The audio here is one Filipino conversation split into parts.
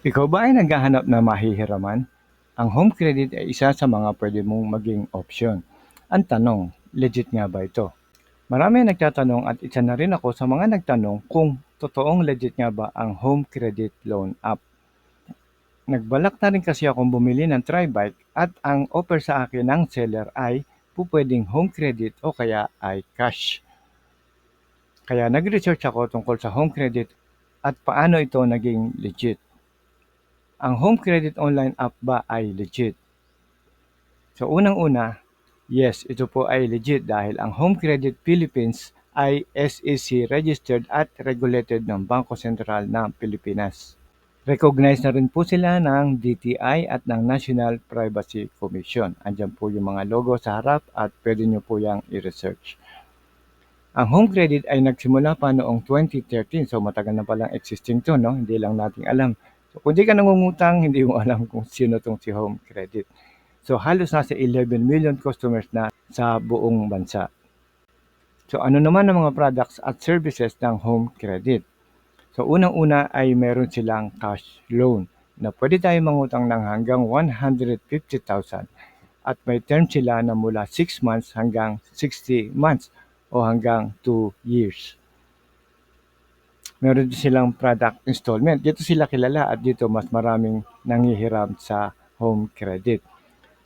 Ikaw ba ay naghahanap na mahihiraman? Ang home credit ay isa sa mga pwede mong maging option. Ang tanong, legit nga ba ito? Marami ang nagtatanong at isa na rin ako sa mga nagtanong kung totoong legit nga ba ang home credit loan app. Nagbalak na rin kasi akong bumili ng Tribike at ang offer sa akin ng seller ay pupwedeng home credit o kaya ay cash. Kaya nag-research ako tungkol sa home credit at paano ito naging legit. Ang home credit online app ba ay legit? So unang-una, yes, ito po ay legit dahil ang Home Credit Philippines ay SEC registered at regulated ng Bangko Sentral ng Pilipinas. Recognized na rin po sila ng DTI at ng National Privacy Commission. Andyan po yung mga logo sa harap at pwede nyo po yung i-research. Ang home credit ay nagsimula pa noong 2013, so matagal na palang existing to, no? Hindi lang nating alam. So kung di ka nangungutang, hindi mo alam kung sino tong si home credit. So halos nasa 11 million customers na sa buong bansa. So ano naman ang mga products at services ng home credit? So unang-una ay meron silang cash loan na pwede tayo mangutang ng hanggang 150,000 at may term sila na mula 6 months hanggang 60 months o hanggang 2 years. Meron din silang product installment. Dito sila kilala at dito mas maraming nangihiram sa home credit.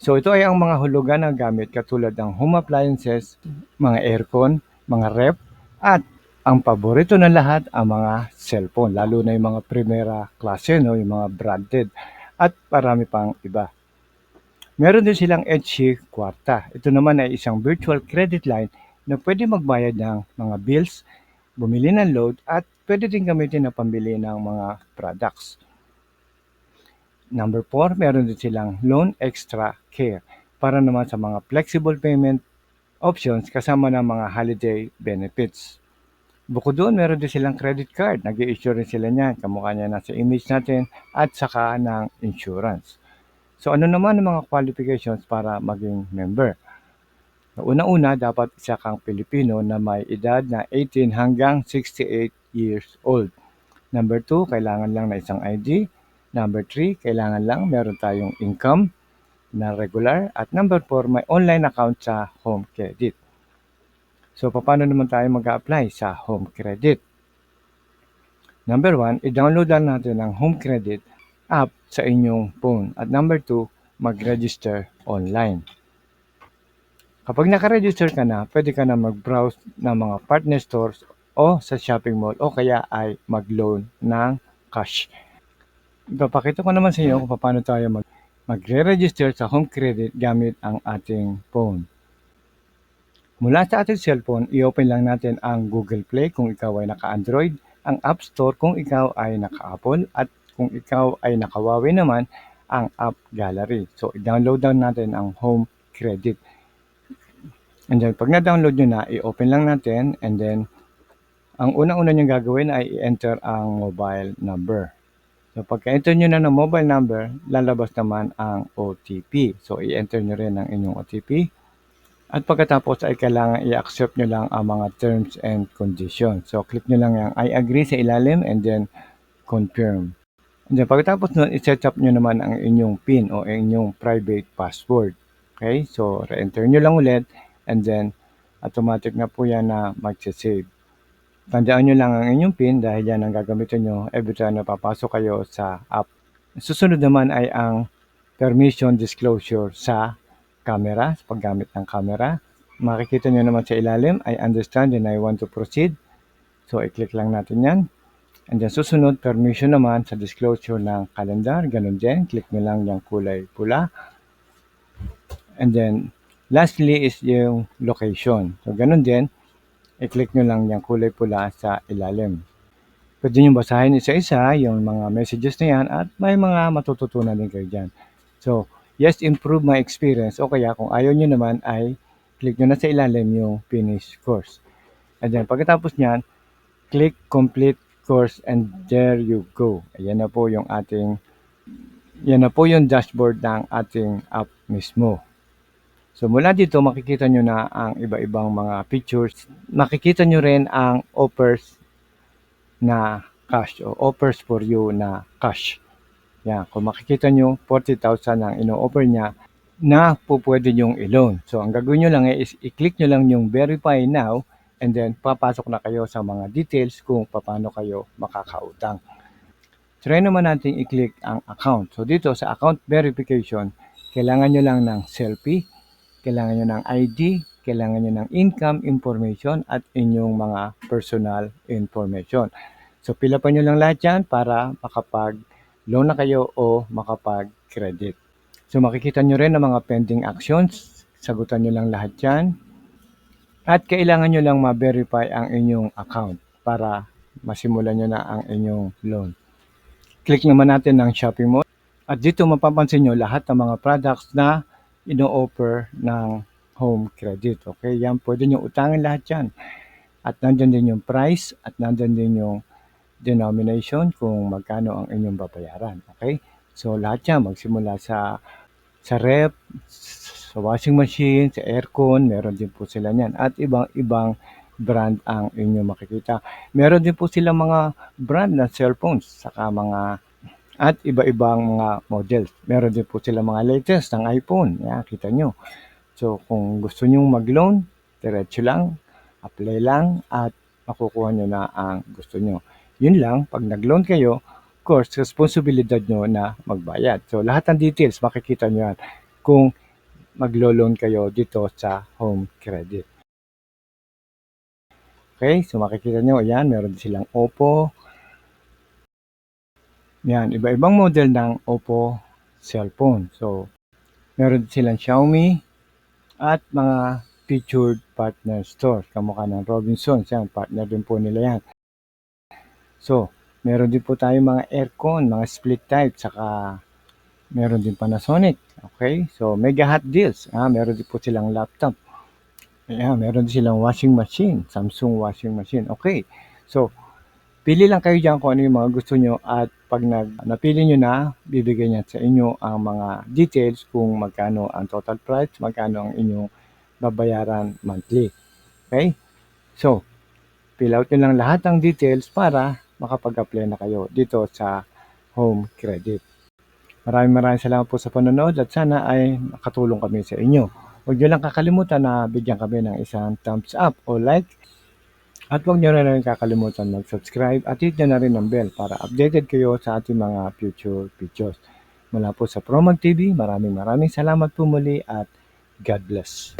So ito ay ang mga hulugan ng gamit katulad ng home appliances, mga aircon, mga rep, at ang paborito ng lahat, ang mga cellphone, lalo na yung mga primera klase, no? yung mga branded, at marami pang iba. Meron din silang HC Kwarta. Ito naman ay isang virtual credit line na pwede magbayad ng mga bills, bumili ng load, at pwede din gamitin na pambili ng mga products. Number 4, meron din silang Loan Extra Care para naman sa mga flexible payment options kasama ng mga holiday benefits. Bukod doon, meron din silang credit card. nag issue rin sila niyan. Kamukha niya nasa image natin at saka ng insurance. So ano naman ang mga qualifications para maging member? Una-una, dapat isa kang Pilipino na may edad na 18 hanggang 68 years old. Number 2, kailangan lang na isang ID. Number 3, kailangan lang meron tayong income na regular. At number 4, may online account sa home credit. So, paano naman tayo mag-apply sa home credit? Number one, i-download lang natin ang home credit app sa inyong phone. At number two, mag-register online. Kapag naka-register ka na, pwede ka na mag-browse ng mga partner stores o sa shopping mall o kaya ay mag-loan ng cash. Ipapakita ko naman sa inyo kung paano tayo mag magre-register sa home credit gamit ang ating phone. Mula sa ating cellphone, i-open lang natin ang Google Play kung ikaw ay naka-Android, ang App Store kung ikaw ay naka-Apple, at kung ikaw ay naka-Huawei naman, ang App Gallery. So, i-download lang natin ang Home Credit. And then, pag na-download nyo na, i-open lang natin, and then, ang unang-una nyo gagawin ay i-enter ang mobile number. So, pagka-enter nyo na ng mobile number, lalabas naman ang OTP. So, i-enter nyo rin ang inyong OTP. At pagkatapos ay kailangan i-accept nyo lang ang mga terms and conditions. So, click nyo lang yung I agree sa ilalim and then confirm. And then pagkatapos nun, i-set up nyo naman ang inyong PIN o inyong private password. Okay? So, re-enter nyo lang ulit and then automatic na po yan na mag-save. Tandaan nyo lang ang inyong PIN dahil yan ang gagamitin nyo every time na papasok kayo sa app. Susunod naman ay ang permission disclosure sa camera, sa paggamit ng camera. Makikita nyo naman sa ilalim, I understand and I want to proceed. So, i-click lang natin yan. And then susunod, permission naman sa disclosure ng calendar. Ganun din, click nyo lang yung kulay pula. And then, lastly is yung location. So, ganun din, i-click nyo lang yung kulay pula sa ilalim. Pwede nyo basahin isa-isa yung mga messages na yan at may mga matututunan din kayo dyan. So, yes, improve my experience. O kaya kung ayaw nyo naman ay click nyo na sa ilalim yung finish course. And then pagkatapos nyan, click complete course and there you go. Ayan na po yung ating, yan na po yung dashboard ng ating app mismo. So mula dito makikita nyo na ang iba-ibang mga features. Makikita nyo rin ang offers na cash o offers for you na cash. Yan, kung makikita nyo, 40,000 ang ino-offer niya na po pwede nyong i-loan. So, ang gagawin nyo lang is i-click nyo lang yung verify now and then papasok na kayo sa mga details kung paano kayo makakautang. Try naman natin i-click ang account. So, dito sa account verification, kailangan nyo lang ng selfie, kailangan nyo ng ID, kailangan nyo ng income information at inyong mga personal information. So, pila pa nyo lang lahat yan para makapag-loan na kayo o makapag-credit. So, makikita nyo rin ang mga pending actions. Sagutan nyo lang lahat yan. At kailangan nyo lang ma-verify ang inyong account para masimulan nyo na ang inyong loan. Click naman natin ng shopping mall. At dito mapapansin nyo lahat ng mga products na ino-offer ng home credit. Okay, yan pwede nyo utangin lahat yan. At nandyan din yung price at nandyan din yung denomination kung magkano ang inyong babayaran. Okay? So lahat yan magsimula sa sa rep, sa washing machine, sa aircon, meron din po sila niyan. At ibang-ibang brand ang inyong makikita. Meron din po silang mga brand na cellphones, saka mga at iba-ibang mga models. Meron din po sila mga latest ng iPhone. Yan, kita nyo. So, kung gusto nyo mag-loan, diretso lang, apply lang, at makukuha nyo na ang gusto nyo. Yun lang, pag nag-loan kayo, of course, responsibilidad nyo na magbayad. So, lahat ng details, makikita nyo yan kung maglo-loan kayo dito sa home credit. Okay, so makikita nyo, ayan, meron silang Oppo. Yan, iba-ibang model ng Oppo cellphone. So, meron silang Xiaomi at mga featured partner stores. Kamukha ng Robinsons, yan, partner din po nila yan. So, meron din po tayo mga aircon, mga split type, saka meron din Panasonic. Okay, so mega hot deals. Ah, meron din po silang laptop. Ayan, meron din silang washing machine, Samsung washing machine. Okay, so pili lang kayo dyan kung ano yung mga gusto nyo at pag nag, napili nyo na, bibigyan niya sa inyo ang mga details kung magkano ang total price, magkano ang inyong babayaran monthly. Okay? So, fill out nyo lang lahat ng details para makapag-apply na kayo dito sa home credit. Maraming maraming salamat po sa panonood at sana ay makatulong kami sa inyo. Huwag nyo lang kakalimutan na bigyan kami ng isang thumbs up o like at huwag nyo na rin kakalimutan mag-subscribe at hit nyo na rin ang bell para updated kayo sa ating mga future videos. Mula po sa Promag TV, maraming maraming salamat po muli at God bless.